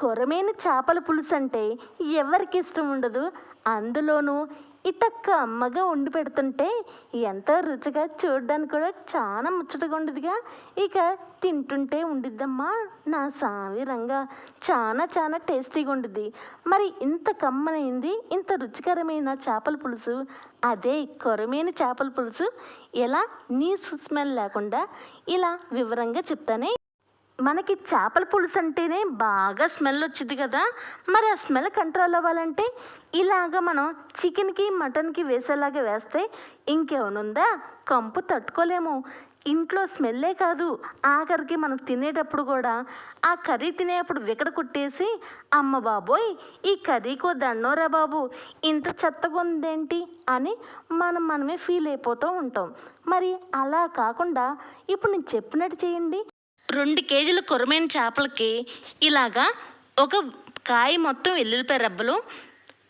కొరమైన చేపల పులుసు అంటే ఎవరికి ఇష్టం ఉండదు? అందులోనూ ఇటక్క అమ్మగా వండి పెడుతుంటే ఎంత రుచిగా చూడడానికి కూడా చాలా ముచ్చటగా ఉండదుగా? ఇక తింటుంటే ఉండిద్దమ్మా నా సావిరంగా చాలా చాలా టేస్టీగా ఉండిద్ది. మరి ఇంత కమ్మనైంది ఇంత రుచికరమైన చేపల పులుసు? అదే కొరమైన చేపల పులుసు? ఎలా? నీ స్మెల్ లేకుండా ఇలా వివరంగా చెప్తానే మనకి చేపల పులుసు అంటేనే బాగా స్మెల్ వచ్చింది కదా. మరి ఆ స్మెల్ కంట్రోల్ అవ్వాలంటే ఇలాగ మనం చికెన్కి మటన్కి వేసేలాగా వేస్తే ఇంకేమనుందా? కంపు తట్టుకోలేము. ఇంట్లో స్మెల్లే కాదు. ఆఖరికి మనం తినేటప్పుడు కూడా ఆ కర్రీ తినేటప్పుడు వికట కుట్టేసి అమ్మ బాబోయ్ ఈ కర్రీకో దండోరా బాబు ఇంత చెత్తగా ఉందేంటి? అని మనం మనమే ఫీల్ అయిపోతూ ఉంటాం. మరి అలా కాకుండా ఇప్పుడు నేను చెప్పినట్టు చేయండి. రెండు కేజీల కొరమైన చేపలకి ఇలాగా ఒక కాయ మొత్తం వెల్లుల్లిపాయ రబ్బలు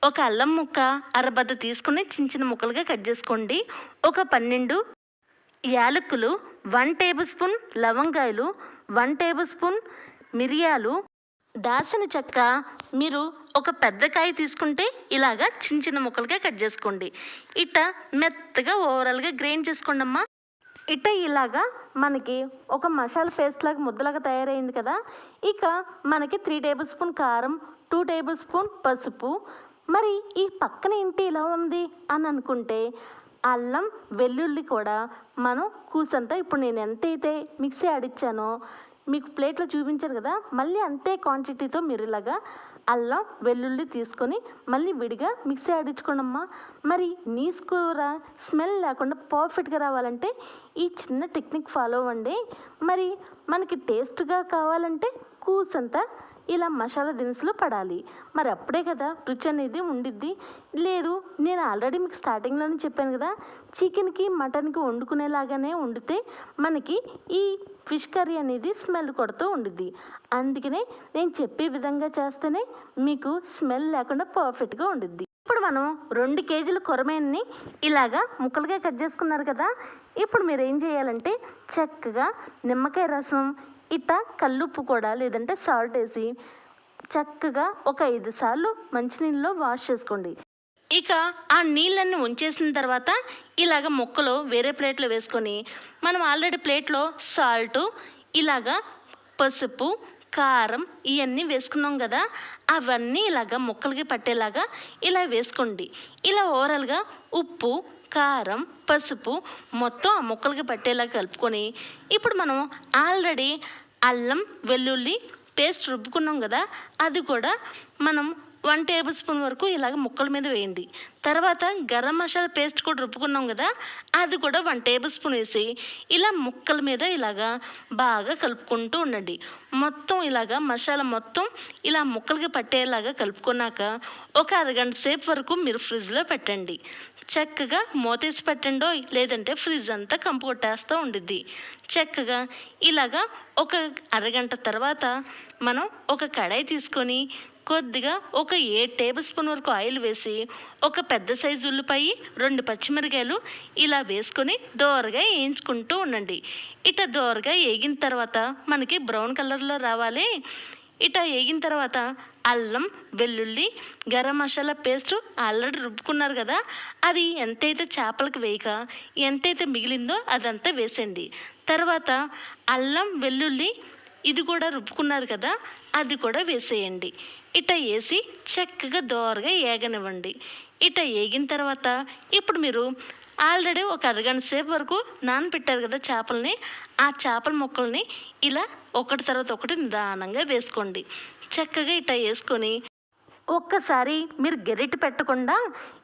ఒక అల్లం ముక్క అరబద్ద తీసుకుని చిన్న చిన్న ముక్కలుగా కట్ చేసుకోండి. ఒక పన్నెండు యాలకులు వన్ టేబుల్ స్పూన్ లవంగాయలు వన్ టేబుల్ స్పూన్ మిరియాలు. దాల్చిన చెక్క మీరు ఒక పెద్ద కాయ తీసుకుంటే ఇలాగా చిన్న చిన్న ముక్కలుగా కట్ చేసుకోండి. ఇట్ట మెత్తగా ఓవరాల్గా గ్రైండ్ చేసుకోండి అమ్మా ఇట్ట ఇలాగా మనకి ఒక మసాలా పేస్ట్ లాగా ముద్దలాగా తయారైంది కదా. ఇక మనకి త్రీ టేబుల్ స్పూన్ కారం టూ టేబుల్ స్పూన్ పసుపు. మరి ఈ పక్కన ఏంటి ఇలా ఉంది అని అనుకుంటే అల్లం వెల్లుల్లి కూడా మనం కూసంతా ఇప్పుడు నేను ఎంతైతే మిక్సీ ఆడిచ్చానో మీకు ప్లేట్లో చూపించారు కదా మళ్ళీ అంతే క్వాంటిటీతో మీరు ఇలాగా అల్లం వెల్లుల్లి తీసుకొని మళ్ళీ విడిగా మిక్సీ ఆడించుకోండమ్మా మరి నీస్ కూర స్మెల్ లేకుండా పర్ఫెక్ట్గా రావాలంటే ఈ చిన్న టెక్నిక్ ఫాలో అవ్వండి. మరి మనకి టేస్ట్గా కావాలంటే కూసంతా ఇలా మసాలా దినుసులు పడాలి. మరి అప్పుడే కదా రుచి అనేది ఉండిద్ది. లేదు నేను ఆల్రెడీ మీకు స్టార్టింగ్లోనే చెప్పాను కదా చికెన్కి మటన్కి వండుకునేలాగానే వండితే మనకి ఈ ఫిష్ కర్రీ అనేది స్మెల్ కొడుతూ ఉండిద్ది. అందుకనే నేను చెప్పే విధంగా చేస్తేనే మీకు స్మెల్ లేకుండా పర్ఫెక్ట్గా ఉండిద్ది. ఇప్పుడు మనం రెండు కేజీల కొరమేన్ని ఇలాగా ముక్కలుగా కట్ చేసుకున్నారు కదా ఇప్పుడు మీరు ఏం చేయాలంటే చక్కగా నిమ్మకాయ రసం ఇట కల్లుప్పు కూడా లేదంటే సాల్ట్ వేసి చక్కగా ఒక ఐదు సార్లు మంచినీళ్ళలో వాష్ చేసుకోండి. ఇక ఆ నీళ్ళన్నీ ఉంచేసిన తర్వాత ఇలాగ ముక్కలు వేరే ప్లేట్లో వేసుకొని మనం ఆల్రెడీ ప్లేట్లో సాల్ట్ ఇలాగా పసుపు కారం ఇవన్నీ వేసుకున్నాం కదా అవన్నీ ఇలాగా ముక్కలకి పట్టేలాగా ఇలా వేసుకోండి. ఇలా ఓవరాల్గా ఉప్పు కారం పసుపు మొత్తం ఆ ముక్కలకి పట్టేలా కలుపుకొని ఇప్పుడు మనం ఆల్రెడీ అల్లం వెల్లుల్లి పేస్ట్ రుబ్బుకున్నాం కదా అది కూడా మనం వన్ టేబుల్ స్పూన్ వరకు ఇలాగ ముక్కల మీద వేయండి. తర్వాత గరం మసాలా పేస్ట్ కూడా రుబ్బుకున్నాం కదా అది కూడా వన్ టేబుల్ స్పూన్ వేసి ఇలా ముక్కల మీద ఇలాగా బాగా కలుపుకుంటూ ఉండండి. మొత్తం ఇలాగా మసాలా మొత్తం ఇలా ముక్కలకి పట్టేలాగా కలుపుకున్నాక ఒక అరగంట సేపు వరకు మీరు ఫ్రిడ్జ్లో పెట్టండి. చక్కగా మూతేసి పెట్టండో లేదంటే ఫ్రిడ్జ్ అంతా కంపు కొట్టేస్తూ ఉండిద్ది. చక్కగా ఇలాగా ఒక అరగంట తర్వాత మనం ఒక కడాయి తీసుకొని కొద్దిగా ఒక ఏ టేబుల్ స్పూన్ వరకు ఆయిల్ వేసి ఒక పెద్ద సైజు ఉల్లిపాయ రెండు పచ్చిమిరకాయలు ఇలా వేసుకొని దోరగా వేయించుకుంటూ ఉండండి. ఇట దోరగా వేగిన తర్వాత మనకి బ్రౌన్ కలర్లో రావాలి. ఇట వేగిన తర్వాత అల్లం వెల్లుల్లి గరం మసాలా పేస్ట్ ఆల్రెడీ రుబ్బుకున్నారు కదా అది ఎంతైతే చేపలకు వేయక ఎంతైతే మిగిలిందో అదంతా వేసేయండి. తర్వాత అల్లం వెల్లుల్లి ఇది కూడా రుబ్బుకున్నారు కదా అది కూడా వేసేయండి. ఇట వేసి చక్కగా దోరగా ఏగనివ్వండి. ఇట ఏగిన తర్వాత ఇప్పుడు మీరు ఆల్రెడీ ఒక అరగంట సేపు వరకు నానబెట్టారు కదా చేపల్ని ఆ చేపల ముక్కల్ని ఇలా ఒకటి తర్వాత ఒకటి నిదానంగా వేసుకోండి. చక్కగా ఇట వేసుకొని ఒక్కసారి మీరు గెరిట పెట్టకుండా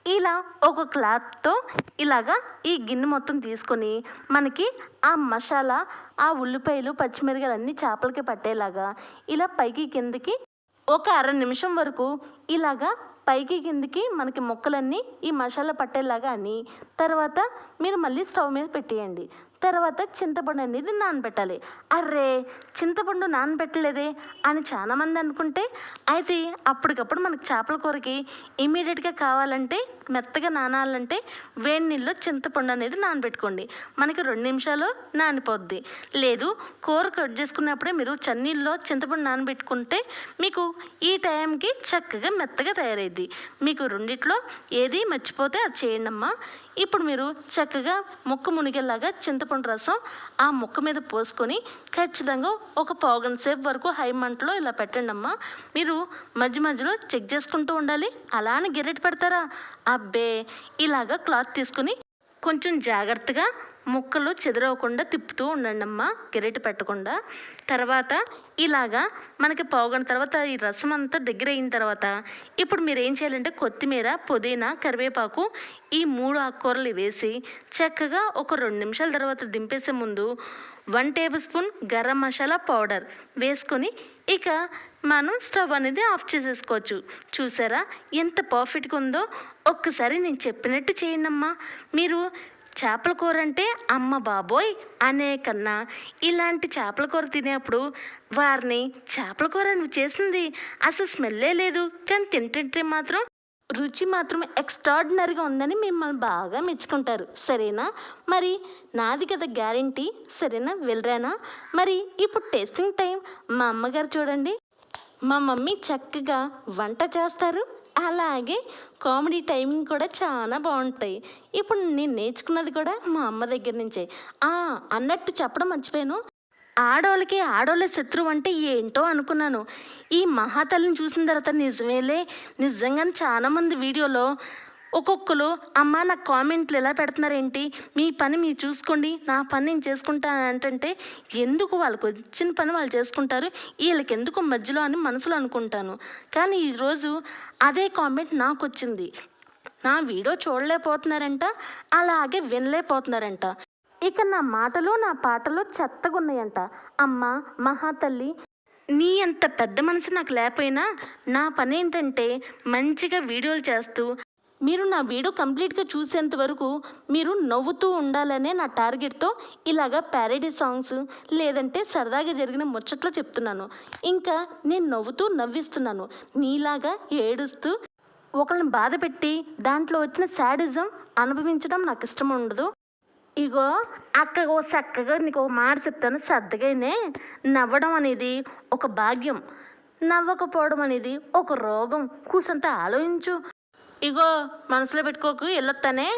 ఇలా ఒక క్లాత్తో ఇలాగా ఈ గిన్నె మొత్తం తీసుకొని మనకి ఆ మసాలా ఆ ఉల్లిపాయలు పచ్చిమిరకాయలు అన్నీ చేపలకి పట్టేలాగా ఇలా పైకి కిందకి ఒక అర నిమిషం వరకు ఇలాగా పైకి కిందకి మనకి ముక్కలన్నీ ఈ మసాలా పట్టేలాగా అని తర్వాత మీరు మళ్ళీ స్టవ్ మీద పెట్టేయండి. తర్వాత చింతపండు అనేది నానబెట్టాలి. అర్రే చింతపండు నానబెట్టలేదే అని చాలామంది అనుకుంటే అయితే అప్పటికప్పుడు మనకి చేపల కూరకి ఇమీడియట్గా కావాలంటే మెత్తగా నానాలంటే వేడి నీళ్ళలో చింతపండు అనేది నానబెట్టుకోండి. మనకి రెండు నిమిషాలు నానిపోద్ది. లేదు కూర కట్ చేసుకున్నప్పుడే మీరు చన్నీళ్ళలో చింతపండు నానబెట్టుకుంటే మీకు ఈ టైంకి చక్కగా మెత్తగా తయారైద్ది. మీకు రెండిట్లో ఏది మర్చిపోతే అది చేయండి అమ్మా ఇప్పుడు మీరు చక్కగా ముక్క మునిగేలాగా చింతపండు రసం ఆ ముక్క మీద పోసుకొని ఖచ్చితంగా ఒక పావుగంట సేపు వరకు హై మంటలో ఇలా పెట్టండి అమ్మా. మీరు మధ్య మధ్యలో చెక్ చేసుకుంటూ ఉండాలి. అలా అని గిరెట్ పెడతారా? అబ్బే ఇలాగా క్లాత్ తీసుకుని కొంచెం జాగ్రత్తగా ముక్కలు చెదరవకుండా తిప్పుతూ ఉండండి అమ్మ గెరటి పెట్టకుండా. తర్వాత ఇలాగా మనకి పావుగంట తర్వాత ఈ రసం అంతా దగ్గర అయిన తర్వాత ఇప్పుడు మీరు ఏం చేయాలంటే కొత్తిమీర పుదీనా కరివేపాకు ఈ మూడు ఆకుకూరలు వేసి చక్కగా ఒక రెండు నిమిషాల తర్వాత దింపేసే ముందు one tablespoon garam masala powder వేసుకొని ఇక మనం స్టవ్ అనేది ఆఫ్ చేసేసుకోవచ్చు. చూసారా? ఎంత పర్ఫెక్ట్గా ఉందో? ఒక్కసారి నేను చెప్పినట్టు చేయండి అమ్మా మీరు చేపల కూర అంటే అమ్మ బాబోయ్ అనే కన్నా ఇలాంటి చేపల కూర తినేప్పుడు వారిని చేపల కూర నువ్వు చేసింది అసలు స్మెల్లే లేదు. కానీ తింటుంటే మాత్రం రుచి మాత్రం ఎక్స్ట్రాడినరీగా ఉందని మిమ్మల్ని బాగా మెచ్చుకుంటారు. సరేనా? మరి నాది కదా గ్యారంటీ సరేనా? వెళ్ళరానా? మరి ఇప్పుడు టేస్టింగ్ టైం మా అమ్మగారు చూడండి. మా మమ్మీ చక్కగా వంట చేస్తారు. అలాగే కామెడీ టైమింగ్ కూడా చాలా బాగుంటాయి. ఇప్పుడు నేను నేర్చుకున్నది కూడా మా అమ్మ దగ్గర నుంచే. ఆ, అన్నట్టు చెప్పడం మర్చిపోయాను. ఆడవాళ్ళకి ఆడవాళ్ళ శత్రువు అంటే ఏంటో అనుకున్నాను. ఈ మహాతల్లిని చూసిన తర్వాత నిజమేలే. నిజంగానే చాలామంది వీడియోలో ఒక్కొక్కరు అమ్మ నా కామెంట్లు ఎలా పెడుతున్నారేంటి? మీ పని మీరు చూసుకోండి నా పని నేను చేసుకుంటాను అంటే ఎందుకు వాళ్ళకి వచ్చిన పని వాళ్ళు చేసుకుంటారు? వీళ్ళకి ఎందుకు మధ్యలో అని మనసులో అనుకుంటాను. కానీ ఈరోజు అదే కామెంట్ నాకు వచ్చింది. నా వీడియో చూడలేకపోతున్నారంట అలాగే వినలేకపోతున్నారంట. ఇక నా మాటలు నా పాటలు చెత్తగా ఉన్నాయంట అమ్మ మహాతల్లి నీ అంత పెద్ద మనసు నాకు లేకపోయినా నా పని ఏంటంటే మంచిగా వీడియోలు చేస్తూ మీరు నా వీడియో కంప్లీట్గా చూసేంత వరకు మీరు నవ్వుతూ ఉండాలనే నా టార్గెట్తో ఇలాగా ప్యారడీ సాంగ్స్ లేదంటే సరదాగా జరిగిన ముచ్చట్లు చెప్తున్నాను. ఇంకా నేను నవ్వుతూ నవ్విస్తున్నాను. నీలాగా ఏడుస్తూ ఒకళ్ళని బాధ పెట్టి దాంట్లో వచ్చిన శాడిజం అనుభవించడం నాకు ఇష్టం ఉండదు. ఇగో అక్క ఓ చక్కగా నీకు ఒక మాట చెప్తాను సర్దగానే. నవ్వడం అనేది ఒక భాగ్యం. నవ్వకపోవడం అనేది ఒక రోగం. కూసంత ఆలోచించు. ఇగో మనసులో పెట్టుకోకు వెళ్ళొస్తానే